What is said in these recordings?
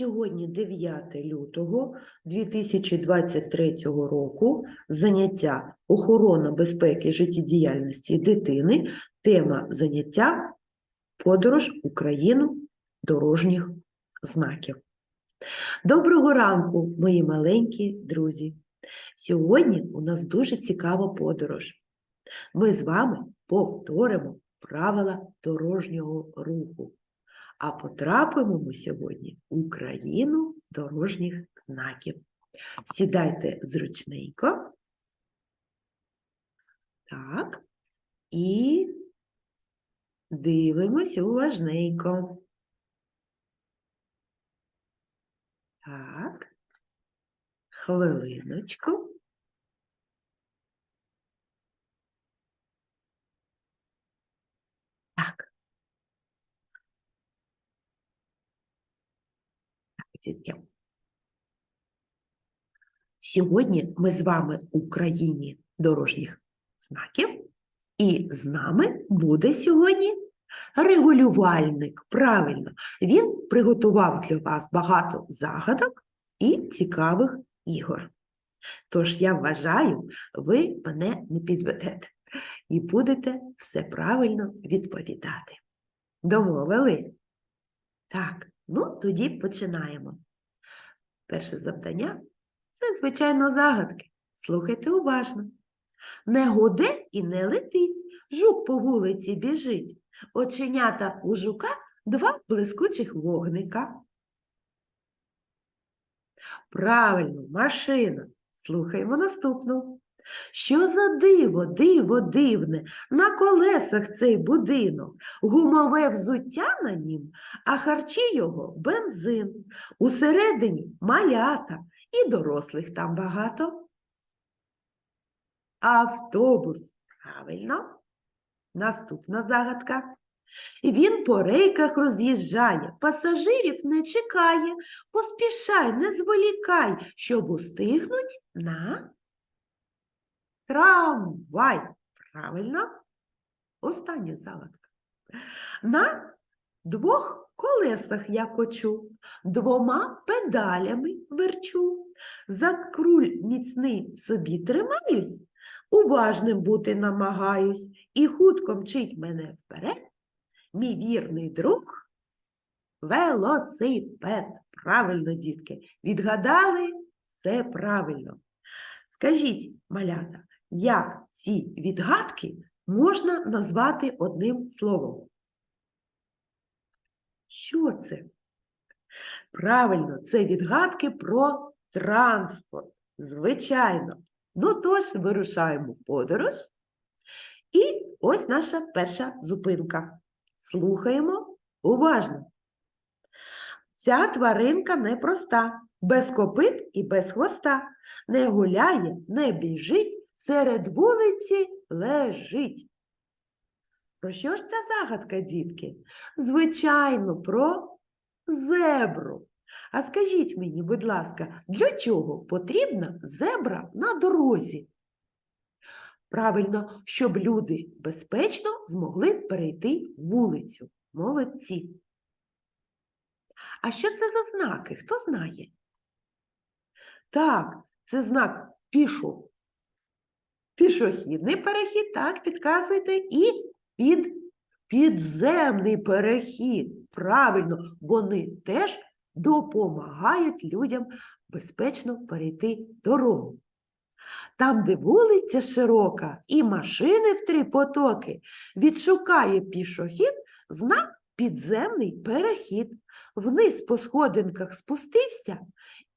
Сьогодні 9 лютого 2023 року заняття охорона безпеки життєдіяльності дитини. Тема заняття подорож Україну дорожніх знаків. Доброго ранку, мої маленькі друзі! Сьогодні у нас дуже цікава подорож. Ми з вами повторимо правила дорожнього руху. А потрапимо ми сьогодні у країну дорожніх знаків. Сідайте зручненько. Так. І дивимось уважненько. Так. Хвилиночку. Так. Дітки. Сьогодні ми з вами у країні дорожніх знаків, і з нами буде сьогодні регулювальник. Правильно, він приготував для вас багато загадок і цікавих ігор. Тож я вважаю, ви мене не підведете і будете все правильно відповідати. Домовились? Так. Ну, тоді починаємо. Перше завдання це, звичайно, загадки. Слухайте уважно. Не гуде і не летить, жук по вулиці біжить. Оченята у жука два блискучих вогника. Правильно, машина. Слухаємо наступну. Що за диво, диво дивне, на колесах цей будинок, гумове взуття на нім, а харчі його бензин. Усередині малята і дорослих там багато. Автобус. Правильно. Наступна загадка. Він по рейках роз'їжджає, пасажирів не чекає, поспішай, не зволікай, щоб устигнуть на Трамвай. Правильно? Остання загадка. На двох колесах я кочу, двома педалями верчу. За круль міцний собі тримаюсь, уважним бути намагаюсь, і хутко мчить мене вперед, мій вірний друг велосипед. Правильно, дітки, відгадали? Все правильно. Скажіть, малята, як ці відгадки можна назвати одним словом? Що це? Правильно, це відгадки про транспорт. Звичайно. Ну тож, вирушаємо в подорож. І ось наша перша зупинка. Слухаємо уважно. Ця тваринка непроста, без копит і без хвоста. Не гуляє, не біжить, серед вулиці лежить. Про що ж ця загадка, дітки? Звичайно, про зебру. А скажіть мені, будь ласка, для чого потрібна зебра на дорозі? Правильно, щоб люди безпечно змогли перейти вулицю. Молодці. А що це за знаки? Хто знає? Так, це знак пішо. Пішохідний перехід, так, підказуйте, і під підземний перехід. Правильно, вони теж допомагають людям безпечно перейти дорогу. Там, де вулиця широка і машини в три потоки, відшукає пішохід знак підземний перехід. Вниз по сходинках спустився,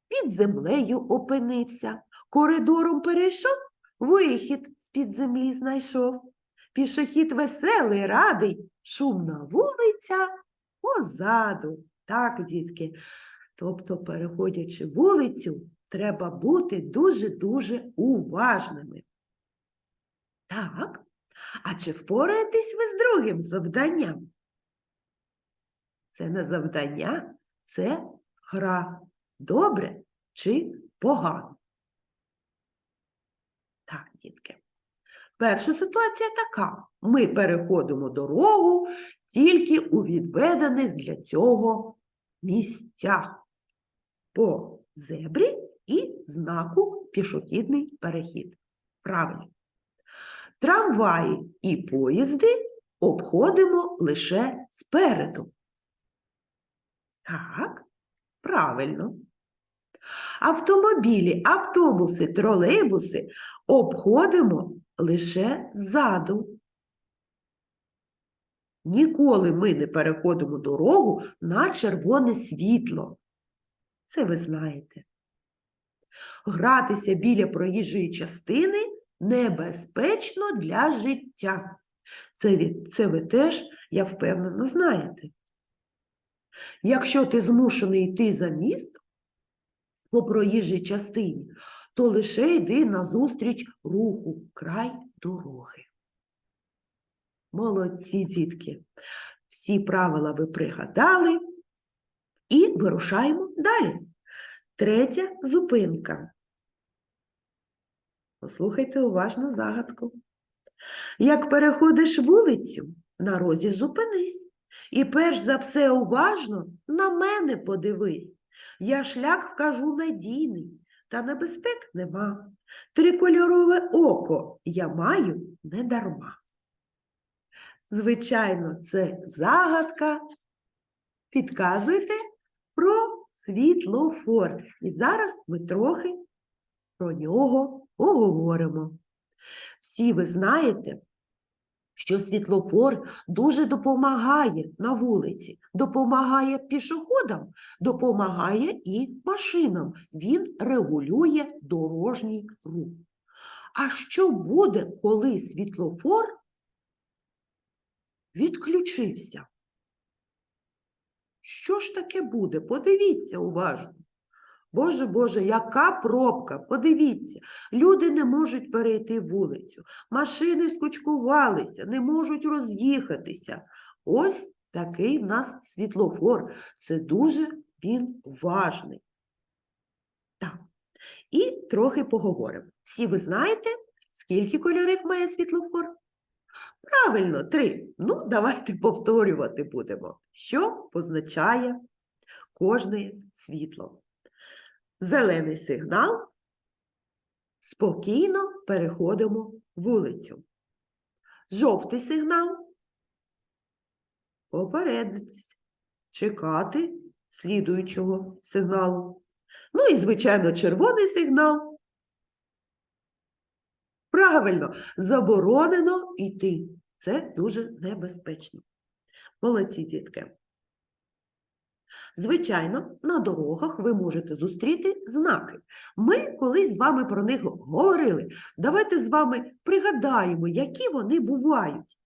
під землею опинився, коридором перейшов, вихід з-під землі знайшов. Пішохід веселий, радий, шумна вулиця позаду. Так, дітки. Тобто, переходячи вулицю, треба бути дуже-дуже уважними. Так, а чи впораєтесь ви з другим завданням? Це не завдання, це гра. Добре чи погано? Дітки. Перша ситуація така. Ми переходимо дорогу тільки у відведених для цього місцях. по зебрі і знаку пішохідний перехід. Правильно. Трамваї і поїзди обходимо лише спереду. Так, правильно. Автомобілі, автобуси, тролейбуси обходимо лише ззаду. Ніколи ми не переходимо дорогу на червоне світло. Це ви знаєте. Гратися біля проїжджої частини небезпечно для життя. Це, ви- це ви теж, я впевнена, знаєте. Якщо ти змушений йти за міст по проїжджій частині, то лише йди назустріч руху край дороги. Молодці, дітки. Всі правила ви пригадали і вирушаємо далі. Третя зупинка. Послухайте уважно загадку. Як переходиш вулицю, на розі зупинись. І перш за все уважно на мене подивись. Я шлях вкажу надійний, та небезпек нема. Трикольорове око я маю не дарма. Звичайно, це загадка. Підказуйте про світлофор. І зараз ми трохи про нього поговоримо. Всі ви знаєте, що світлофор дуже допомагає на вулиці, допомагає пішоходам, допомагає і машинам. Він регулює дорожній рух. А що буде, коли світлофор відключився? Що ж таке буде? Подивіться уважно. Боже, Боже, яка пробка! Подивіться, люди не можуть перейти вулицю, машини скучкувалися, не можуть роз'їхатися. Ось такий в нас світлофор. Це дуже він важний. Так. І трохи поговоримо. Всі ви знаєте, скільки кольорів має світлофор? Правильно, три. Ну, давайте повторювати будемо, що позначає кожне світло. Зелений сигнал. Спокійно переходимо вулицю. Жовтий сигнал. Попередитись. Чекати слідуючого сигналу. Ну і, звичайно, червоний сигнал. Правильно, заборонено йти. Це дуже небезпечно. Молодці, дітки. Звичайно, на дорогах ви можете зустріти знаки. Ми колись з вами про них говорили. Давайте з вами пригадаємо, які вони бувають.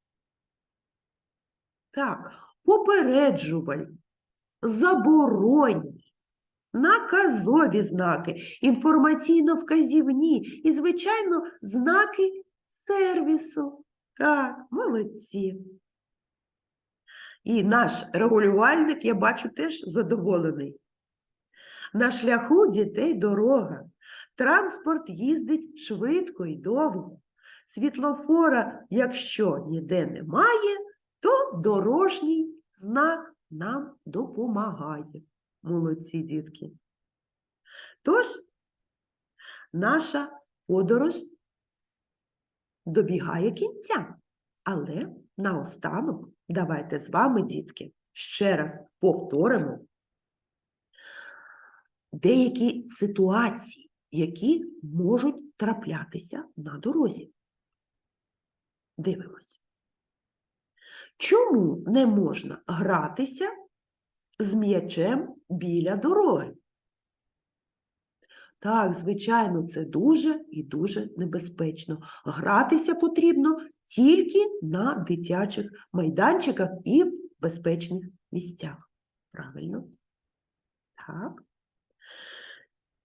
Так, попереджувальні, заборонні, наказові знаки, інформаційно-вказівні і, звичайно, знаки сервісу. Так, молодці. І наш регулювальник, я бачу, теж задоволений. На шляху дітей дорога. Транспорт їздить швидко і довго. Світлофора, якщо ніде немає, то дорожній знак нам допомагає. Молодці дітки. Тож, наша подорож добігає кінця. Але наостанок давайте з вами, дітки, ще раз повторимо деякі ситуації, які можуть траплятися на дорозі. Дивимось. Чому не можна гратися з м'ячем біля дороги? Так, звичайно, це дуже і дуже небезпечно. Гратися потрібно тільки на дитячих майданчиках і в безпечних місцях. Правильно? Так.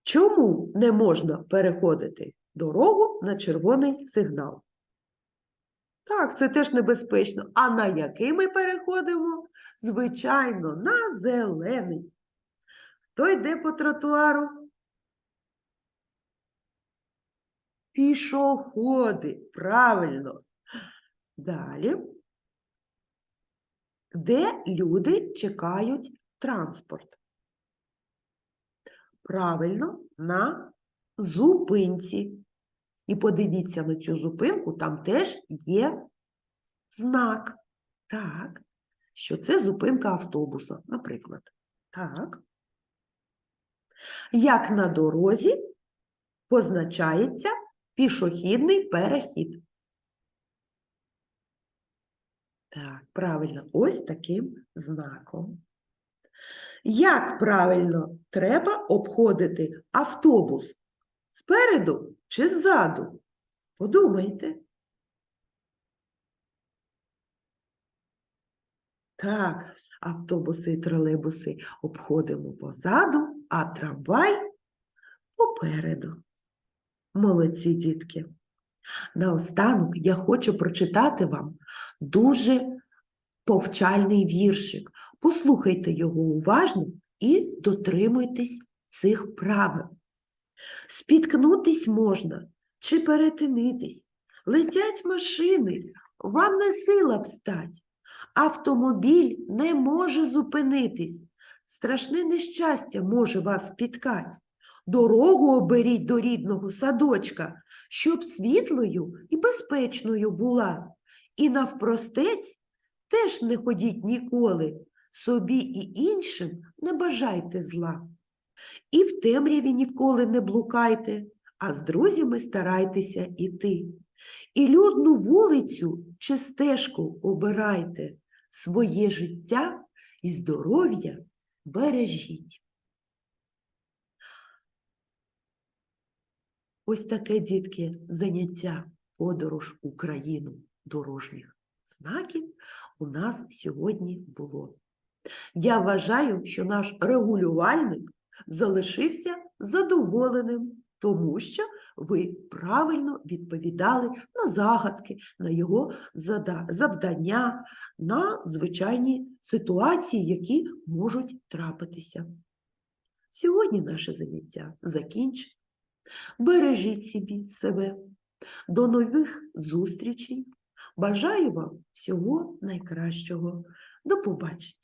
Чому не можна переходити дорогу на червоний сигнал? Так, це теж небезпечно. А на який ми переходимо? Звичайно, на зелений. Хто йде по тротуару? Пішоходи, правильно. Далі. Де люди чекають транспорт? Правильно, на зупинці. І подивіться на цю зупинку, там теж є знак. Так, що це зупинка автобуса, наприклад. Так. Як на дорозі позначається пішохідний перехід. Так, правильно, ось таким знаком. Як правильно треба обходити автобус? Спереду чи ззаду? Подумайте. Так, автобуси і тролейбуси обходимо позаду, а трамвай попереду. Молодці, дітки. Наостанок я хочу прочитати вам дуже повчальний віршик. Послухайте його уважно і дотримуйтесь цих правил. Спіткнутись можна чи перетинитись, летять машини, вам не сила встать. Автомобіль не може зупинитись, страшне нещастя може вас спіткать. Дорогу оберіть до рідного садочка, щоб світлою і безпечною була. І навпростець теж не ходіть ніколи, собі і іншим не бажайте зла. І в темряві ніколи не блукайте, а з друзями старайтеся іти. І людну вулицю чи стежку обирайте, своє життя і здоров'я бережіть. Ось таке, дітки, заняття подорож Україну дорожніх знаків у нас сьогодні було. Я вважаю, що наш регулювальник залишився задоволеним, тому що ви правильно відповідали на загадки, на його завдання, на звичайні ситуації, які можуть трапитися. Сьогодні наше заняття закінчено. Бережіть собі себе. До нових зустрічей. Бажаю вам всього найкращого. До побачення.